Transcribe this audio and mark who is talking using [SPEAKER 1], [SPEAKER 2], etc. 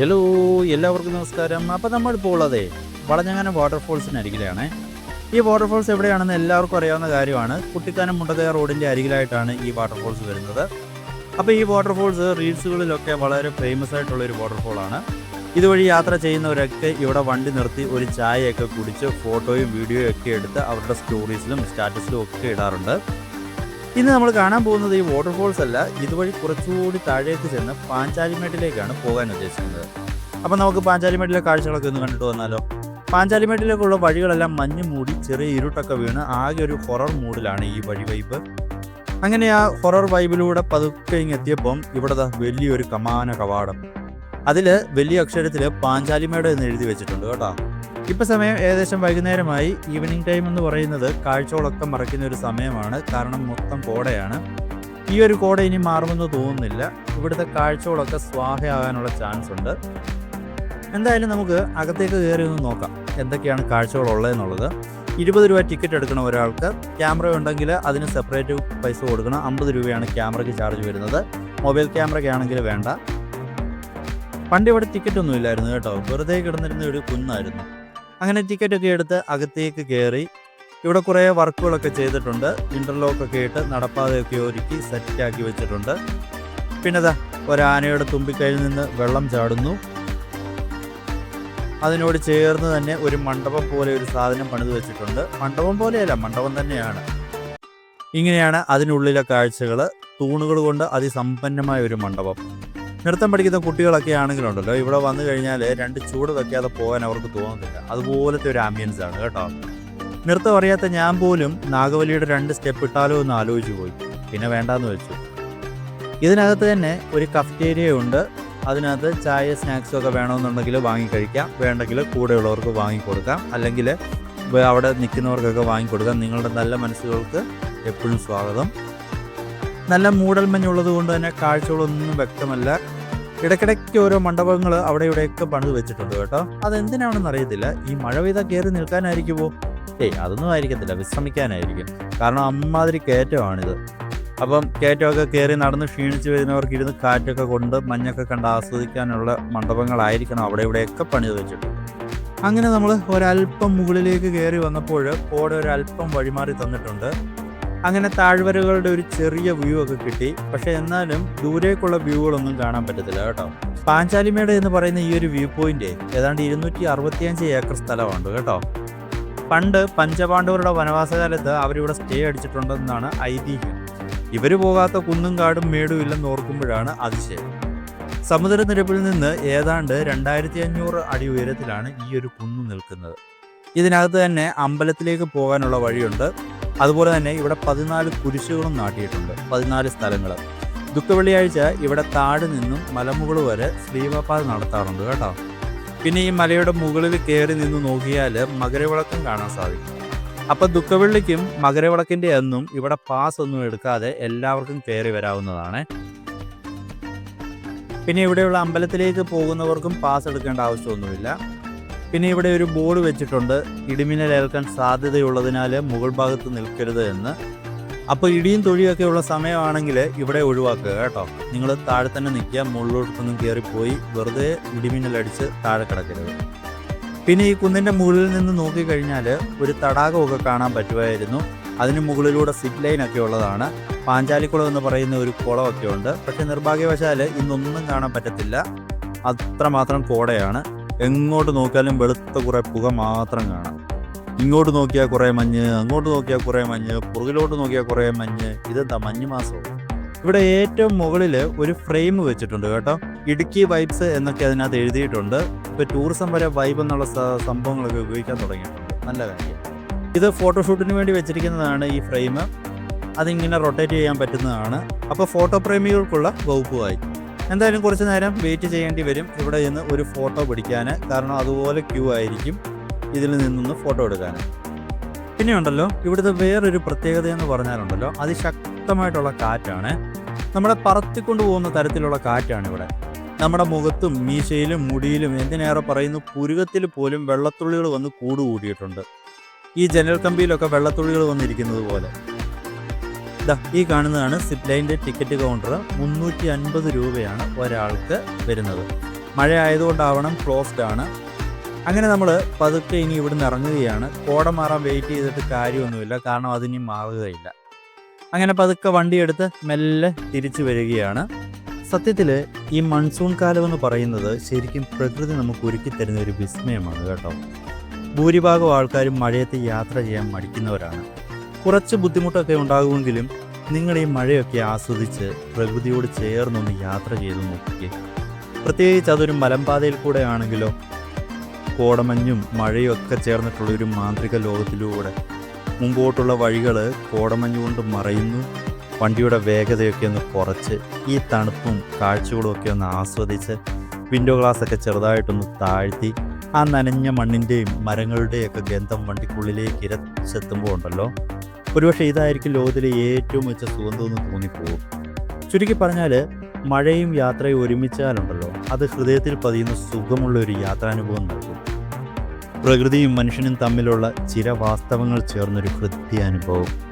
[SPEAKER 1] Hello എല്ലാവർക്കും നമസ്കാരം. അപ്പോൾ നമ്മളിപ്പോൾ ഉള്ളതേ വളഞ്ഞങ്ങനെ വാട്ടർഫോൾസിന് അരികിലാണ്. ഈ വാട്ടർഫോൾസ് എവിടെയാണെന്ന് എല്ലാവർക്കും അറിയാവുന്ന കാര്യമാണ്. കുട്ടിക്കാനം മുണ്ടകയ റോഡിന്റെ അരികിലായിട്ടാണ് ഈ വാട്ടർഫോൾസ് വരുന്നത്. അപ്പോൾ ഈ വാട്ടർഫോൾസ് റീൽസുകളിലൊക്കെ വളരെ ഫേമസ് ആയിട്ടുള്ളൊരു വാട്ടർഫോളാണ് ഇതുവഴി യാത്ര ചെയ്യുന്നവരൊക്കെ ഇവിടെ വണ്ടി നിർത്തി ഒരു ചായയൊക്കെ കുടിച്ച് ഫോട്ടോയും വീഡിയോയും ഒക്കെ എടുത്ത് അവരുടെ സ്റ്റോറീസിലും സ്റ്റാറ്റസിലും ഒക്കെ ഇടാറുണ്ട്. ഇന്ന് നമ്മൾ കാണാൻ പോകുന്നത് ഈ വാട്ടർഫോൾസ് അല്ല. ഇതുവഴി കുറച്ചുകൂടി താഴേക്ക് ചെന്ന് പാഞ്ചാലിമേട്ടിലേക്കാണ് പോകാൻ ഉദ്ദേശിക്കുന്നത്. അപ്പം നമുക്ക് പാഞ്ചാലിമേട്ടിലെ കാഴ്ചകളൊക്കെ ഒന്ന് കണ്ടിട്ട് വന്നാലോ? പാഞ്ചാലിമേട്ടിലേക്കുള്ള വഴികളെല്ലാം മഞ്ഞ് മൂടി ചെറിയ ഇരുട്ടൊക്കെ വീണ് ആകെ ഒരു ഹൊറർ മൂഡിലാണ് ഈ വഴി വൈബ് അങ്ങനെ ആ ഹൊറർ വൈബിലൂടെ പതുക്കെ ഇങ്ങ് എത്തിയപ്പം ഇവിടെ വലിയൊരു കമാന കവാടം. അതിൽ വലിയ അക്ഷരത്തിൽ പാഞ്ചാലിമേട് എന്ന് എഴുതി വെച്ചിട്ടുണ്ട് കേട്ടോ. ഇപ്പം സമയം ഏകദേശം വൈകുന്നേരമായി. ഈവനിങ് ടൈം എന്ന് പറയുന്നത് കാഴ്ചകളൊക്കെ മറയ്ക്കുന്ന ഒരു സമയമാണ്. കാരണം മൊത്തം കോടയാണ്. ഈ ഒരു കോട ഇനി മാറുമെന്ന് തോന്നുന്നില്ല. ഇവിടുത്തെ കാഴ്ചകളൊക്കെ സ്വാഹയാകാനുള്ള ചാൻസ് ഉണ്ട്. എന്തായാലും നമുക്ക് അകത്തേക്ക് കയറി ഒന്ന് നോക്കാം. എന്തൊക്കെയാണ് കാഴ്ചകൾ ഉള്ളതെന്നുള്ളത് ഇരുപത് രൂപ ടിക്കറ്റ് എടുക്കണം ഒരാൾക്ക് ക്യാമറ ഉണ്ടെങ്കിൽ അതിന് സെപ്പറേറ്റ് പൈസ കൊടുക്കണം. അമ്പത് രൂപയാണ് ക്യാമറയ്ക്ക് ചാർജ് വരുന്നത്. മൊബൈൽ ക്യാമറയ്ക്കാണെങ്കിൽ വേണ്ട. പണ്ട് ഇവിടെ ടിക്കറ്റ് ഒന്നും ഇല്ലായിരുന്നു കേട്ടോ. വെറുതെ കിടന്നിരുന്ന ഒരു കുന്നായിരുന്നു. അങ്ങനെ ടിക്കറ്റ് ഒക്കെ എടുത്ത് അകത്തേക്ക് കയറി ഇവിടെ കുറേ വർക്കുകളൊക്കെ ചെയ്തിട്ടുണ്ട്. ഇന്റർലോക്ക് ഒക്കെ ഇട്ട് നടപ്പാതയൊക്കെ ഒരുക്കി സെറ്റാക്കി വെച്ചിട്ടുണ്ട്. പിന്നെ ദാ ഒരാനയുടെ തുമ്പിക്കൈയിൽ നിന്ന് വെള്ളം ചാടുന്നു. അതിനോട് ചേർന്ന് തന്നെ ഒരു മണ്ഡപം പോലെ ഒരു സാധനം പണിത് വെച്ചിട്ടുണ്ട്. മണ്ഡപം പോലെയല്ല മണ്ഡപം തന്നെയാണ്. ഇങ്ങനെയാണ് അതിനുള്ളിലെ കാഴ്ചകൾ തൂണുകൾ കൊണ്ട് അതിസമ്പന്നമായ ഒരു മണ്ഡപം. നൃത്തം പഠിക്കുന്ന കുട്ടികളൊക്കെ ആണെങ്കിലുണ്ടല്ലോ ഇവിടെ വന്നു കഴിഞ്ഞാൽ രണ്ട് ചൂട് വെക്കാതെ പോകാൻ അവർക്ക് തോന്നുന്നില്ല അതുപോലത്തെ ഒരു ആംബിയൻസ് ആണ് കേട്ടോ. നൃത്തം അറിയാത്ത ഞാൻ പോലും നാഗവലിയുടെ രണ്ട് സ്റ്റെപ്പ് ഇട്ടാലോ എന്ന് ആലോചിച്ചു പോയി. പിന്നെ വേണ്ടാന്ന് വെച്ചു. ഇതിനകത്ത് തന്നെ ഒരു കഫ്റ്റേരിയ ഉണ്ട്. അതിനകത്ത് ചായ സ്നാക്സും ഒക്കെ വേണമെന്നുണ്ടെങ്കിൽ വാങ്ങിക്കഴിക്കാം വേണ്ടെങ്കിൽ കൂടെയുള്ളവർക്ക് വാങ്ങിക്കൊടുക്കാം അല്ലെങ്കിൽ അവിടെ നിൽക്കുന്നവർക്കൊക്കെ വാങ്ങിക്കൊടുക്കാം നിങ്ങളുടെ നല്ല മനസ്സുകൾക്ക് എപ്പോഴും സ്വാഗതം. നല്ല മൂടൽമഞ്ഞുള്ളത് കൊണ്ട് തന്നെ കാഴ്ചകളൊന്നും വ്യക്തമല്ല. ഇടയ്ക്കിടയ്ക്ക് ഓരോ മണ്ഡപങ്ങൾ അവിടെ ഇവിടെയൊക്കെ പണിത് വെച്ചിട്ടുണ്ട് കേട്ടോ. അതെന്തിനാണെന്ന് അറിയത്തില്ല. ഈ മഴ പെയ്താൽ കയറി നിൽക്കാനായിരിക്കുമോ ഏയ് അതൊന്നും ആയിരിക്കത്തില്ല. വിശ്രമിക്കാനായിരിക്കും. കാരണം അമ്മാതിരി കയറ്റമാണിത്. അപ്പം കയറ്റമൊക്കെ കയറി നടന്ന് ക്ഷീണിച്ച് വരുന്നവർക്ക് ഇരുന്ന് കാറ്റൊക്കെ കൊണ്ട് മഞ്ഞൊക്കെ കണ്ട് ആസ്വദിക്കാനുള്ള മണ്ഡപങ്ങളായിരിക്കണം അവിടെ ഇവിടെയൊക്കെ പണിത് വെച്ചിട്ടുണ്ട് അങ്ങനെ നമ്മൾ ഒരല്പം മുകളിലേക്ക് കയറി വന്നപ്പോൾ കോട ഒരല്പം വഴിമാറി തന്നിട്ടുണ്ട്. അങ്ങനെ താഴ്വരകളുടെ ഒരു ചെറിയ വ്യൂ ഒക്കെ കിട്ടി. പക്ഷെ എന്നാലും ദൂരേക്കുള്ള വ്യൂകളൊന്നും കാണാൻ പറ്റത്തില്ല കേട്ടോ. പാഞ്ചാലിമേട് എന്ന് പറയുന്ന ഈ ഒരു വ്യൂ പോയിന്റ് ഏതാണ്ട് ഇരുന്നൂറ്റി അറുപത്തിയഞ്ച് ഏക്കർ സ്ഥലമുണ്ട് കേട്ടോ. പണ്ട് പഞ്ചപാണ്ഡവരുടെ വനവാസകാലത്ത് അവരിവിടെ സ്റ്റേ അടിച്ചിട്ടുണ്ടെന്നാണ് ഐതിഹ്യം. ഇവർ പോകാത്ത കുന്നും കാടും മേടും ഇല്ലെന്ന് ഓർക്കുമ്പോഴാണ് അതിശയം. സമുദ്രനിരപ്പിൽ നിന്ന് ഏതാണ്ട് രണ്ടായിരത്തി അഞ്ഞൂറ് അടി ഉയരത്തിലാണ് ഈ ഒരു കുന്ന് നിൽക്കുന്നത്. ഇതിനകത്ത് തന്നെ അമ്പലത്തിലേക്ക് പോകാനുള്ള വഴിയുണ്ട്. അതുപോലെ തന്നെ ഇവിടെ പതിനാല് കുരിശുകളും നാട്ടിയിട്ടുണ്ട്. പതിനാല് സ്ഥലങ്ങൾ ദുഃഖവെള്ളിയാഴ്ച ഇവിടെ താഴെ നിന്നും മലമുകൾ വരെ ശ്രീവപ്പാൽ നടത്താറുണ്ട് കേട്ടോ. പിന്നെ ഈ മലയുടെ മുകളിൽ കയറി നിന്ന് നോക്കിയാൽ മകരവിളക്കം കാണാൻ സാധിക്കും. അപ്പൊ ദുഃഖവെള്ളിക്കും മകരവിളക്കിന്റെ അന്നും ഇവിടെ പാസ് ഒന്നും എടുക്കാതെ എല്ലാവർക്കും കയറി വരാവുന്നതാണ്. പിന്നെ ഇവിടെയുള്ള അമ്പലത്തിലേക്ക് പോകുന്നവർക്കും പാസ് എടുക്കേണ്ട ആവശ്യമൊന്നുമില്ല. പിന്നെ ഇവിടെ ഒരു ബോർഡ് വെച്ചിട്ടുണ്ട്. ഇടിമിന്നലേൽക്കാൻ സാധ്യതയുള്ളതിനാൽ മുകൾ ഭാഗത്ത് നിൽക്കരുത് എന്ന്. അപ്പോൾ ഇടിയും തൊഴിയൊക്കെ ഉള്ള സമയമാണെങ്കിൽ ഇവിടെ ഒഴിവാക്കുക കേട്ടോ. നിങ്ങൾ താഴെ തന്നെ നിൽക്കുക. മുകളിലോട്ടൊന്നും കയറിപ്പോയി വെറുതെ ഇടിമിന്നലടിച്ച് താഴെ കിടക്കരുത്. പിന്നെ ഈ കുന്നിന്റെ മുകളിൽ നിന്ന് നോക്കിക്കഴിഞ്ഞാൽ ഒരു തടാകമൊക്കെ കാണാൻ പറ്റുമായിരുന്നു. അതിന് മുകളിലൂടെ സിപ്പ് ലൈൻ ഒക്കെ ഉള്ളതാണ്. പാഞ്ചാലിക്കുളം എന്ന് പറയുന്ന ഒരു കുളമൊക്കെ ഉണ്ട്. പക്ഷേ നിർഭാഗ്യവശാൽ ഇന്നൊന്നും കാണാൻ പറ്റത്തില്ല. അത്രമാത്രം കോടയാണ്. എങ്ങോട്ട് നോക്കിയാലും വെളുത്ത കുറേ പുക മാത്രം കാണാം. ഇങ്ങോട്ട് നോക്കിയാൽ കുറേ മഞ്ഞ് അങ്ങോട്ട് നോക്കിയാൽ കുറേ മഞ്ഞ് പുറകിലോട്ട് നോക്കിയാൽ കുറേ മഞ്ഞ് ഇതെന്താ മഞ്ഞ് മാസം ഇവിടെ ഏറ്റവും മുകളിൽ ഒരു ഫ്രെയിം വെച്ചിട്ടുണ്ട് കേട്ടോ. ഇടുക്കി വൈബ്സ് എന്നൊക്കെ അതിനകത്ത് എഴുതിയിട്ടുണ്ട്. ഇപ്പോൾ ടൂറിസം വരെ വൈബ് എന്നുള്ള സംഭവങ്ങളൊക്കെ ഉപയോഗിക്കാൻ തുടങ്ങിയിട്ടുണ്ട്. നല്ല കാര്യം. ഇത് ഫോട്ടോഷൂട്ടിന് വേണ്ടി വെച്ചിരിക്കുന്നതാണ് ഈ ഫ്രെയിം. അതിങ്ങനെ റൊട്ടേറ്റ് ചെയ്യാൻ പറ്റുന്നതാണ്. അപ്പോൾ ഫോട്ടോ പ്രേമികൾക്കുള്ള വകുപ്പുമായി എന്തായാലും കുറച്ച് നേരം വെയിറ്റ് ചെയ്യേണ്ടി വരും. ഇവിടെ നിന്ന് ഒരു ഫോട്ടോ പിടിക്കാൻ കാരണം അതുപോലെ ക്യൂ ആയിരിക്കും ഇതിൽ നിന്നൊന്ന് ഫോട്ടോ എടുക്കാൻ പിന്നെ ഉണ്ടല്ലോ ഇവിടുത്തെ വേറൊരു പ്രത്യേകത എന്ന് പറഞ്ഞാലുണ്ടല്ലോ അതിശക്തമായിട്ടുള്ള കാറ്റാണ്. നമ്മളെ പറത്തിക്കൊണ്ട് പോകുന്ന തരത്തിലുള്ള കാറ്റാണ് ഇവിടെ നമ്മുടെ മുഖത്തും മീശയിലും മുടിയിലും എന്തിനേറെ പറയുന്നു പുരുകത്തിൽ പോലും വെള്ളത്തുള്ളികൾ വന്ന് കൂടുകൂടിയിട്ടുണ്ട്. ഈ ജനൽ കമ്പിയിലൊക്കെ വെള്ളത്തുള്ളികൾ വന്നിരിക്കുന്നത് പോലെ. ദാ ഈ കാണുന്നതാണ് സിപ്പ് ലൈന്റെ ടിക്കറ്റ് കൗണ്ടർ മുന്നൂറ്റി അൻപത് രൂപയാണ് ഒരാൾക്ക് വരുന്നത്. മഴ ആയതുകൊണ്ടാവണം ക്ലോസ്ഡ് ആണ്. അങ്ങനെ നമ്മൾ പതുക്കെ ഇനി ഇവിടുന്ന് ഇറങ്ങുകയാണ്. കോട മാറാൻ വെയിറ്റ് ചെയ്തിട്ട് കാര്യമൊന്നുമില്ല. കാരണം അതിനി മാറുകയില്ല. അങ്ങനെ പതുക്കെ വണ്ടിയെടുത്ത് മെല്ലെ തിരിച്ചു വരികയാണ്. സത്യത്തിൽ ഈ മൺസൂൺ കാലം എന്ന് പറയുന്നത് ശരിക്കും പ്രകൃതി നമുക്ക് ഒരുക്കി തരുന്ന ഒരു വിസ്മയമാണ് കേട്ടോ. ഭൂരിഭാഗം ആൾക്കാരും മഴയത്ത് യാത്ര ചെയ്യാൻ മടിക്കുന്നവരാണ്. കുറച്ച് ബുദ്ധിമുട്ടൊക്കെ ഉണ്ടാകുമെങ്കിലും നിങ്ങൾ ഈ മഴയൊക്കെ ആസ്വദിച്ച് പ്രകൃതിയോട് ചേർന്നൊന്ന് യാത്ര ചെയ്ത് നോക്കിക്കേ. പ്രത്യേകിച്ച് അതൊരു മലമ്പാതയിൽ കൂടെ ആണെങ്കിലോ കോടമഞ്ഞും മഴയും ഒക്കെ ചേർന്നിട്ടുള്ള ഒരു മാന്ത്രിക ലോകത്തിലൂടെ. മുമ്പോട്ടുള്ള വഴികൾ കോടമഞ്ഞ് കൊണ്ട് മറയുന്നു. വണ്ടിയുടെ വേഗതയൊക്കെ ഒന്ന് കുറച്ച് ഈ തണുപ്പും കാഴ്ചകളും ഒക്കെ ഒന്ന് ആസ്വദിച്ച് വിൻഡോ ഗ്ലാസ് ഒക്കെ ചെറുതായിട്ടൊന്ന് താഴ്ത്തി ആ നനഞ്ഞ മണ്ണിന്റെയും മരങ്ങളുടെയൊക്കെ ഗന്ധം വണ്ടിക്കുള്ളിലേക്ക് ഇരച്ചെത്തുമ്പോൾ ഉണ്ടല്ലോ ഒരുപക്ഷെ ഇതായിരിക്കും ലോകത്തിലെ ഏറ്റവും മികച്ച സുഗന്ധമെന്ന് തോന്നിപ്പോകും ചുരുക്കി പറഞ്ഞാൽ മഴയും യാത്രയും ഒരുമിച്ചാലുണ്ടല്ലോ. അത് ഹൃദയത്തിൽ പതിയുന്ന സുഖമുള്ള ഒരു യാത്രാനുഭവം നൽകും. പ്രകൃതിയും മനുഷ്യനും തമ്മിലുള്ള ചില വാസ്തവങ്ങൾ ചേർന്നൊരു ഹൃദ്യാനുഭവം